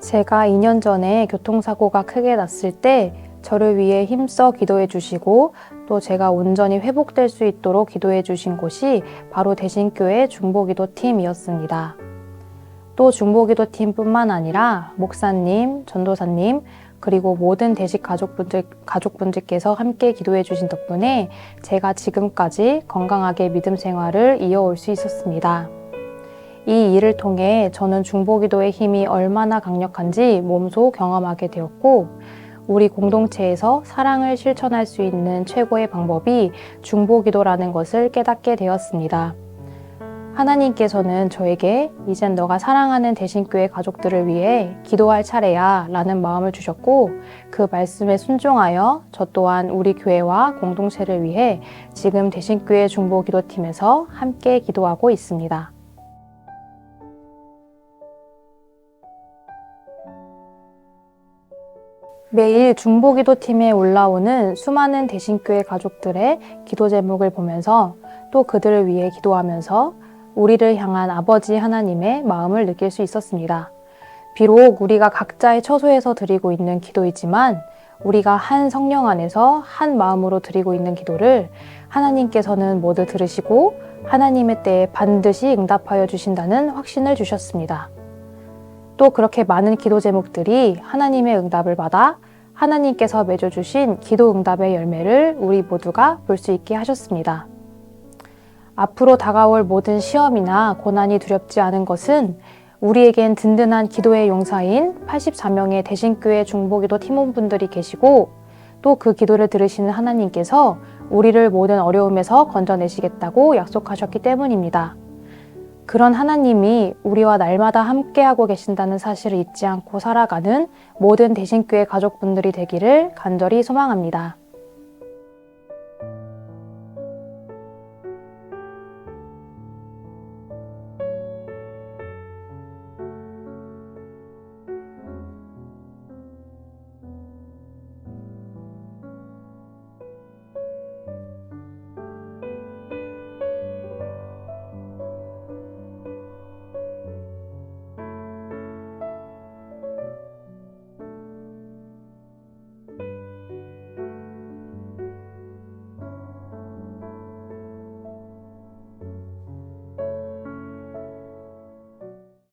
제가 2년 전에 교통사고가 크게 났을 때 저를 위해 힘써 기도해 주시고 또 제가 온전히 회복될 수 있도록 기도해 주신 곳이 바로 대신교회 중보기도 팀이었습니다. 또 중보기도 팀뿐만 아니라 목사님, 전도사님, 그리고 모든 대식 가족분들, 가족분들께서 함께 기도해 주신 덕분에 제가 지금까지 건강하게 믿음 생활을 이어올 수 있었습니다. 이 일을 통해 저는 중보기도의 힘이 얼마나 강력한지 몸소 경험하게 되었고, 우리 공동체에서 사랑을 실천할 수 있는 최고의 방법이 중보기도라는 것을 깨닫게 되었습니다. 하나님께서는 저에게 이젠 너가 사랑하는 대신교회 가족들을 위해 기도할 차례야 라는 마음을 주셨고 그 말씀에 순종하여 저 또한 우리 교회와 공동체를 위해 지금 대신교회 중보기도팀에서 함께 기도하고 있습니다. 매일 중보기도 팀에 올라오는 수많은 대신교회 가족들의 기도 제목을 보면서 또 그들을 위해 기도하면서 우리를 향한 아버지 하나님의 마음을 느낄 수 있었습니다. 비록 우리가 각자의 처소에서 드리고 있는 기도이지만 우리가 한 성령 안에서 한 마음으로 드리고 있는 기도를 하나님께서는 모두 들으시고 하나님의 때에 반드시 응답하여 주신다는 확신을 주셨습니다. 또 그렇게 많은 기도 제목들이 하나님의 응답을 받아 하나님께서 맺어주신 기도 응답의 열매를 우리 모두가 볼 수 있게 하셨습니다. 앞으로 다가올 모든 시험이나 고난이 두렵지 않은 것은 우리에겐 든든한 기도의 용사인 84명의 대신교회 중보기도 팀원분들이 계시고 또 그 기도를 들으시는 하나님께서 우리를 모든 어려움에서 건져내시겠다고 약속하셨기 때문입니다. 그런 하나님이 우리와 날마다 함께하고 계신다는 사실을 잊지 않고 살아가는 모든 대신교회 가족분들이 되기를 간절히 소망합니다.